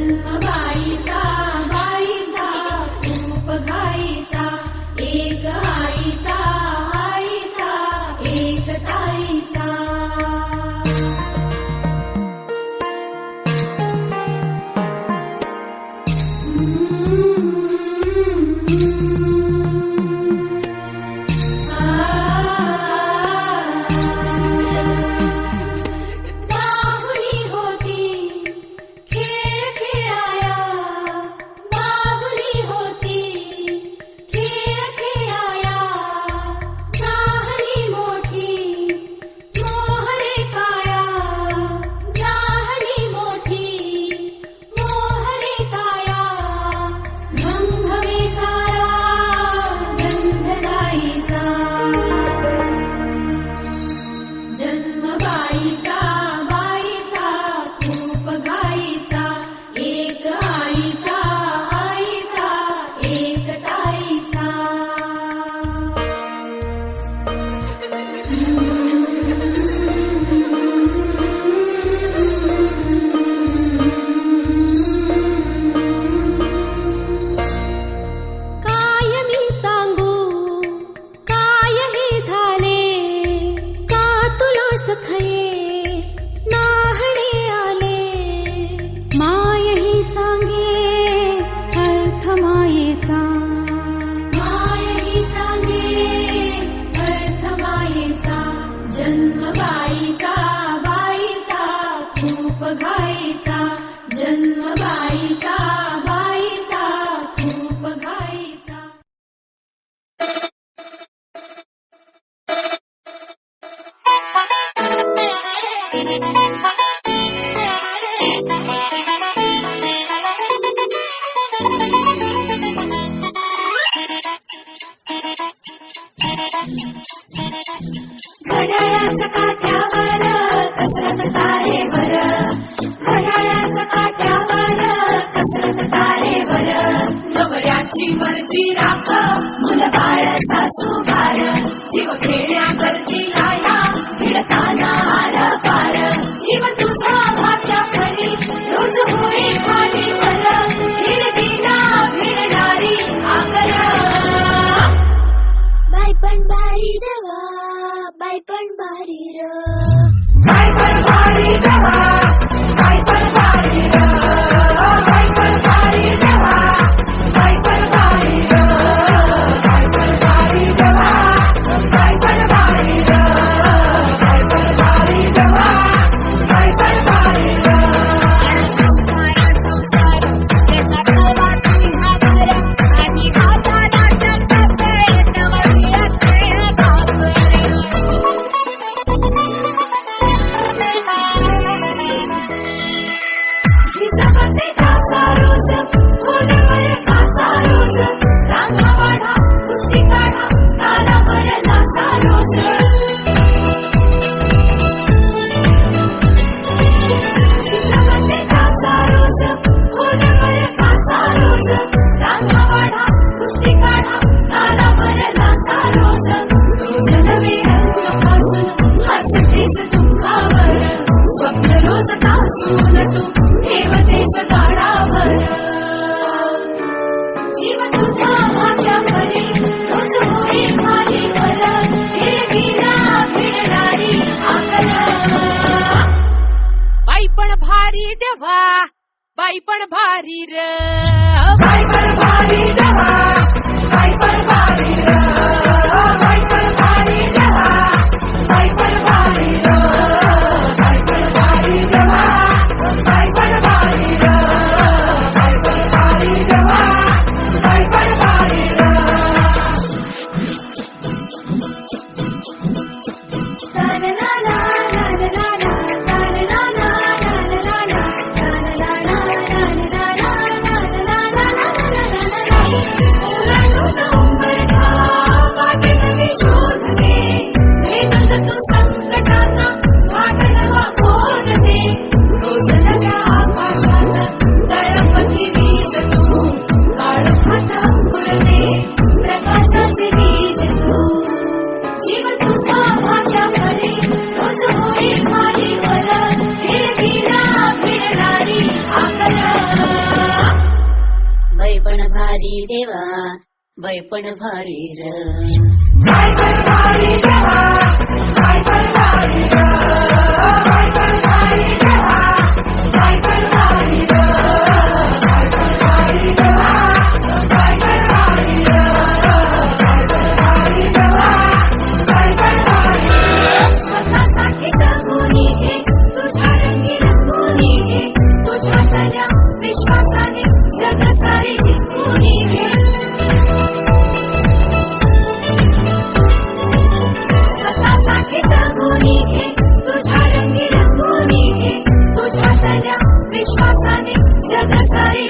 जन्म माय सांगे अर्थ मायेचा. माय ही सांगे अर्थ मायेचा. जन्म बाईचा बाईचा खूप घाईचा. जन्म बाईचा बाईचा खूप घाईचा. Thank you. घड्याळाच्या काठ्यावर कसरत घड्याळाच्या कसरत नवऱ्याची मर्जी राख मुलबाळ सासू बार जीव खेळ्या गर्दीला ભાઈ પણ ભારી રે. भारी देवा बैपण भारी र. విశ్వాసాన్ని జగసాయి